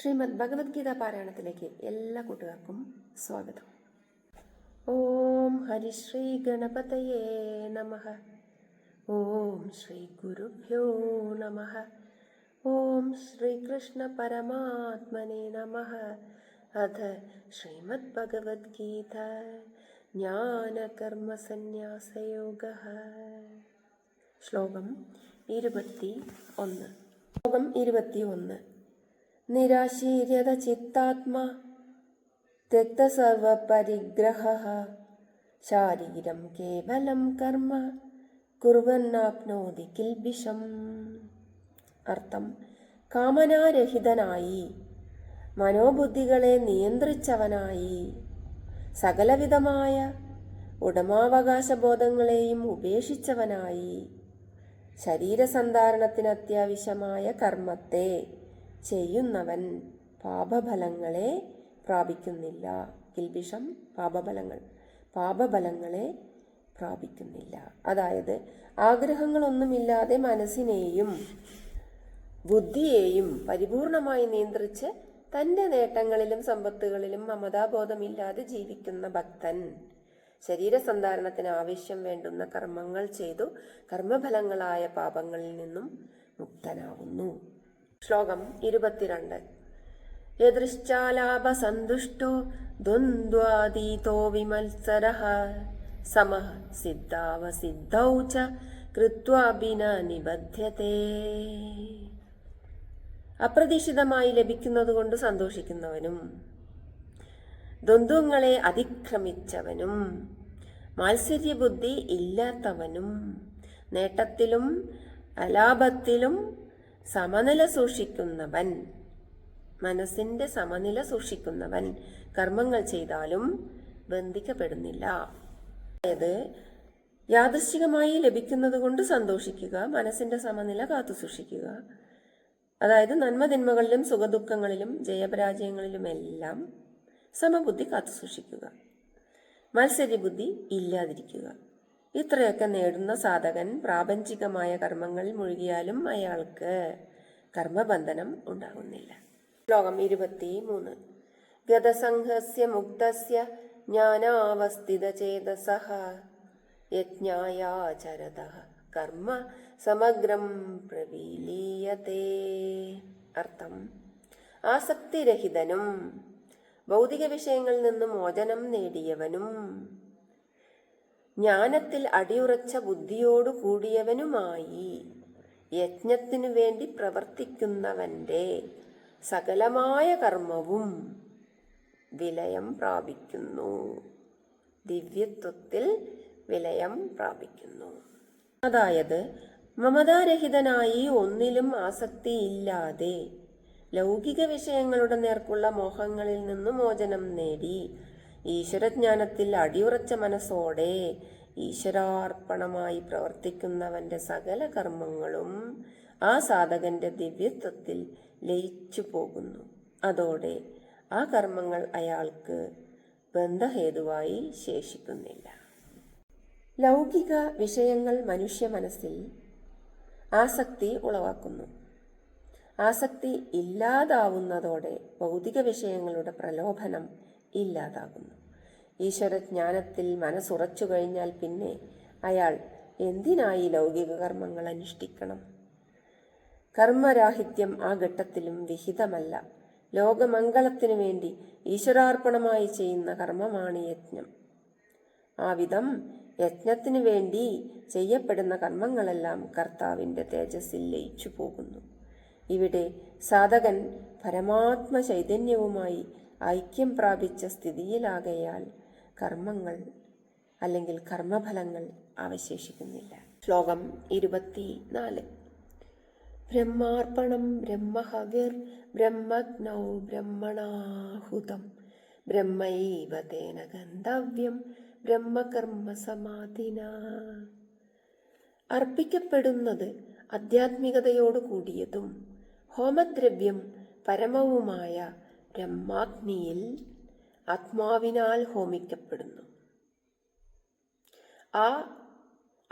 ശ്രീമദ് ഭഗവത്ഗീത പാരായണത്തിലേക്ക് എല്ലാ കൂട്ടുകാർക്കും സ്വാഗതം. ഓം ഹരിശ്രീ ഗണപതയേ നമ. ഓം ശ്രീ ഗുരുഭ്യോ നമ. ഓം ശ്രീകൃഷ്ണ പരമാത്മനെ നമ. അത് ശ്രീമദ് ഭഗവത്ഗീത ജ്ഞാനകർമ്മസന്യാസയോഗ. ശ്ലോകം ഇരുപത്തി ഒന്ന്. ശ്ലോകം ഇരുപത്തി ഒന്ന്. നിരാശീര്യത ചിത്താത്മാ തെക്തസർവപരിഗ്രഹ ശാരീരം കേവലം കർമ്മ കുറുവന്നാപ്നോതി കിൽബിഷം അർത്ഥം കാമനാരഹിതനായി മനോബുദ്ധികളെ നിയന്ത്രിച്ചവനായി। സകലവിധമായ ഉടമാവകാശ ബോധങ്ങളെയും ഉപേക്ഷിച്ചവനായി। ശരീരസന്ധാരണത്തിന് അത്യാവശ്യമായ കർമ്മത്തെ ചെയ്യുന്നവൻ പാപഫലങ്ങളെ പ്രാപിക്കുന്നില്ല. കിൽബിഷം പാപഫലങ്ങൾ പാപഫലങ്ങളെ പ്രാപിക്കുന്നില്ല. അതായത് ആഗ്രഹങ്ങളൊന്നുമില്ലാതെ മനസ്സിനെയും ബുദ്ധിയെയും പരിപൂർണമായി നിയന്ത്രിച്ച് തന്റെ നേട്ടങ്ങളിലും സമ്പത്തുകളിലും മമതാബോധമില്ലാതെ ജീവിക്കുന്ന ഭക്തൻ ശരീരസന്ധാരണത്തിന് ആവശ്യം വേണ്ടുന്ന കർമ്മങ്ങൾ ചെയ്തു കർമ്മഫലങ്ങളായ പാപങ്ങളിൽ നിന്നും മുക്തനാവുന്നു. ശ്ലോകം ഇരുപത്തിരണ്ട്. യദൃശ്ചാലാഭസന്തുഷ്ടോ ദ്വന്ദ്വാതീതോ വിമത്സര സമ സിദ്ധാവസിദ്ധൗ ച കൃത്വാഭിന നിബധ്യത്തെ. അപ്രതീക്ഷിതമായി ലഭിക്കുന്നതുകൊണ്ട് സന്തോഷിക്കുന്നവനും ദ്വന്ദ്വങ്ങളെ അതിക്രമിച്ചവനും മാത്സര്യബുദ്ധി ഇല്ലാത്തവനും നേട്ടത്തിലും അലാപത്തിലും സമനില സൂക്ഷിക്കുന്നവൻ മനസ്സിന്റെ സമനില സൂക്ഷിക്കുന്നവൻ കർമ്മങ്ങൾ ചെയ്താലും ബന്ധിക്കപ്പെടുന്നില്ല. അതായത് യാദൃശ്ചികമായി ലഭിക്കുന്നത് കൊണ്ട് സന്തോഷിക്കുക മനസ്സിന്റെ സമനില കാത്തു സൂക്ഷിക്കുക. അതായത് നന്മതിന്മകളിലും സുഖദുഃഖങ്ങളിലും ജയപരാജയങ്ങളിലുമെല്ലാം സമബുദ്ധി കാത്തു സൂക്ഷിക്കുക. മത്സര്യബുദ്ധി ഇല്ലാതിരിക്കുക. ഇത്രയൊക്കെ നേടുന്ന സാധകൻ പ്രാപഞ്ചികമായ കർമ്മങ്ങളിൽ മുഴുകിയാലും അയാൾക്ക് കർമ്മബന്ധനം ഉണ്ടാകുന്നില്ല. ശ്ലോകം ഇരുപത്തി മൂന്ന് ഗതസംഘസ്യ മുക്തസ്യ ജ്ഞാനാവസ്ഥിതചേതസഃ യജ്ഞായാചരത. കർമ്മ സമഗ്രം പ്രവീലീയത്തെ. അർത്ഥം ആസക്തിരഹിതനും ഭൗതിക വിഷയങ്ങളിൽ നിന്നും മോചനം നേടിയവനും ജ്ഞാനത്തിൽ അടിയുറച്ച ബുദ്ധിയോടു കൂടിയവനുമായി. യജ്ഞത്തിനു വേണ്ടി പ്രവർത്തിക്കുന്നവന്റെ സകലമായ കർമ്മവും വിലയം പ്രാപിക്കുന്നു. ദിവ്യത്വത്തിൽ വിലയം പ്രാപിക്കുന്നു. അതായത് മമതാരഹിതനായി ഒന്നിലും ആസക്തിയില്ലാതെ ലൗകിക വിഷയങ്ങളുടെ നേർക്കുള്ള മോഹങ്ങളിൽ നിന്ന് മോചനം നേടി ഈശ്വരജ്ഞാനത്തിൽ അടിയുറച്ച മനസ്സോടെ ഈശ്വരാർപ്പണമായി പ്രവർത്തിക്കുന്നവന്റെ സകല കർമ്മങ്ങളും ആ സാധകന്റെ ദിവ്യത്വത്തിൽ ലയിച്ചു പോകുന്നു. അതോടെ ആ കർമ്മങ്ങൾ അയാൾക്ക് ബന്ധഹേതുവായി ശേഷിക്കുന്നില്ല. ലൗകിക വിഷയങ്ങൾ മനുഷ്യ മനസ്സിൽ ആസക്തി ഉളവാക്കുന്നു. ആസക്തി ഇല്ലാതാവുന്നതോടെ ഭൗതിക വിഷയങ്ങളുടെ പ്രലോഭനം ഇല്ലാതാകുന്നു. ഈശ്വരജ്ഞാനത്തിൽ മനസ്സുറച്ചു കഴിഞ്ഞാൽ പിന്നെ അയാൾ എന്തിനായി ലൗകിക കർമ്മങ്ങൾ അനുഷ്ഠിക്കണം? കർമ്മരാഹിത്യം ആ ഘട്ടത്തിലും വിഹിതമല്ല. ലോകമംഗളത്തിനു വേണ്ടി ഈശ്വരാർപ്പണമായി ചെയ്യുന്ന കർമ്മമാണ് യജ്ഞം. ആ വിധം യജ്ഞത്തിനു വേണ്ടി ചെയ്യപ്പെടുന്ന കർമ്മങ്ങളെല്ലാം കർത്താവിന്റെ തേജസ്സിൽ ലയിച്ചു പോകുന്നു ഇവിടെ സാധകൻ പരമാത്മ ചൈതന്യവുമായി ഐക്യം പ്രാപിച്ച സ്ഥിതിയിലാകയാൽ കർമ്മങ്ങൾ അല്ലെങ്കിൽ കർമ്മഫലങ്ങൾ അവശേഷിക്കുന്നില്ല. ശ്ലോകം ഇരുപത്തി നാല് ബ്രഹ്മാർപ്പണം ബ്രഹ്മഹവിർ ബ്രഹ്മജ്ഞൗ ബ്രഹ്മണാഹുതം. ബ്രഹ്മൈവ തേന ഗന്ധവ്യം ബ്രഹ്മകർമ്മ സമാധിന അർപ്പിക്കപ്പെടുന്നത് ആധ്യാത്മികതയോട് കൂടിയതും ഹോമദ്രവ്യം പരമവുമായ ബ്രഹ്മാഗ്നിയിൽ ആത്മാവിനാൽ ഹോമിക്കപ്പെടുന്നു. ആ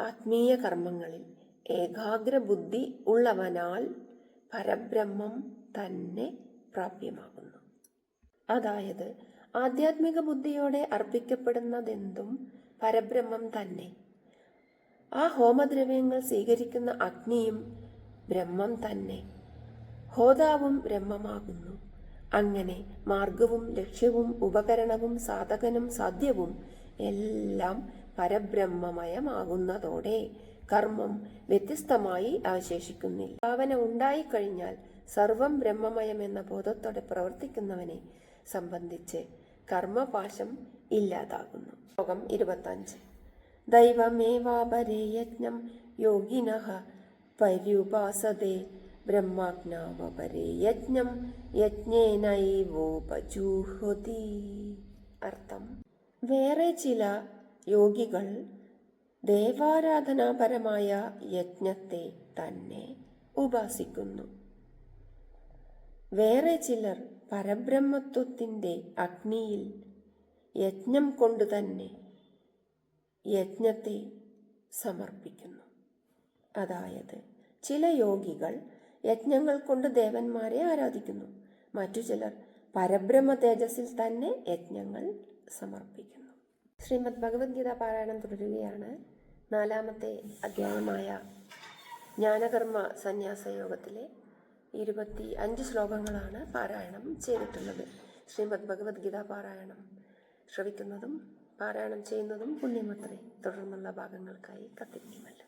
ആത്മീയ കർമ്മങ്ങളിൽ ഏകാഗ്ര ബുദ്ധി ഉള്ളവനാൽ പരബ്രഹ്മം തന്നെ പ്രാപ്യമാകുന്നു. അതായത് ആധ്യാത്മിക ബുദ്ധിയോടെ അർപ്പിക്കപ്പെടുന്നതെന്തും പരബ്രഹ്മം തന്നെ. ആ ഹോമദ്രവ്യങ്ങൾ സ്വീകരിക്കുന്ന അഗ്നിയും ബ്രഹ്മം തന്നെ. ഹോതാവും ബ്രഹ്മമാകുന്നു. അങ്ങനെ മാർഗവും ലക്ഷ്യവും ഉപകരണവും സാധകനും സാധ്യവും എല്ലാം പരബ്രഹ്മമയമാകുന്നതോടെ കർമ്മം വ്യത്യസ്തമായി അവശേഷിക്കുന്നില്ല. ഭാവന ഉണ്ടായിക്കഴിഞ്ഞാൽ സർവം ബ്രഹ്മമയം എന്ന ബോധത്തോടെ പ്രവർത്തിക്കുന്നവനെ സംബന്ധിച്ച് കർമ്മപാശം ഇല്ലാതാകുന്നു. ശ്ലോകം ഇരുപത്തഞ്ച്. ദൈവമേവാപരേ യജ്ഞം യോഗിനഃ പര്യുപാസതേ ബ്രഹ്മാജ്ഞാവപരേ യജ്ഞം യജ്ഞേനൈവോപജൂഹതി അർത്ഥം വേറെ ചില യോഗികൾ ദേവാരാധനാപരമായ യജ്ഞത്തെ തന്നെ ഉപാസിക്കുന്നു. വേറെ ചിലർ പരബ്രഹ്മത്വത്തിന്റെ അഗ്നിയിൽ യജ്ഞം കൊണ്ട് തന്നെ യജ്ഞത്തെ സമർപ്പിക്കുന്നു. അതായത് ചില യോഗികൾ യജ്ഞങ്ങൾ കൊണ്ട് ദേവന്മാരെ ആരാധിക്കുന്നു. മറ്റു ചിലർ പരബ്രഹ്മ തേജസ്സിൽ തന്നെ യജ്ഞങ്ങൾ സമർപ്പിക്കുന്നു. ശ്രീമദ് ഭഗവത്ഗീത പാരായണം തുടരുകയാണ്. നാലാമത്തെ അധ്യായമായ ജ്ഞാനകർമ്മ സന്യാസ യോഗത്തിലെ ഇരുപത്തി അഞ്ച് ശ്ലോകങ്ങളാണ് പാരായണം ചെയ്തിട്ടുള്ളത്. ശ്രീമദ് ഭഗവത്ഗീത പാരായണം ശ്രവിക്കുന്നതും പാരായണം ചെയ്യുന്നതും പുണ്യമത്രേ. തുടർന്നുള്ള ഭാഗങ്ങൾക്കായി കത്തിരിക്കുമല്ലോ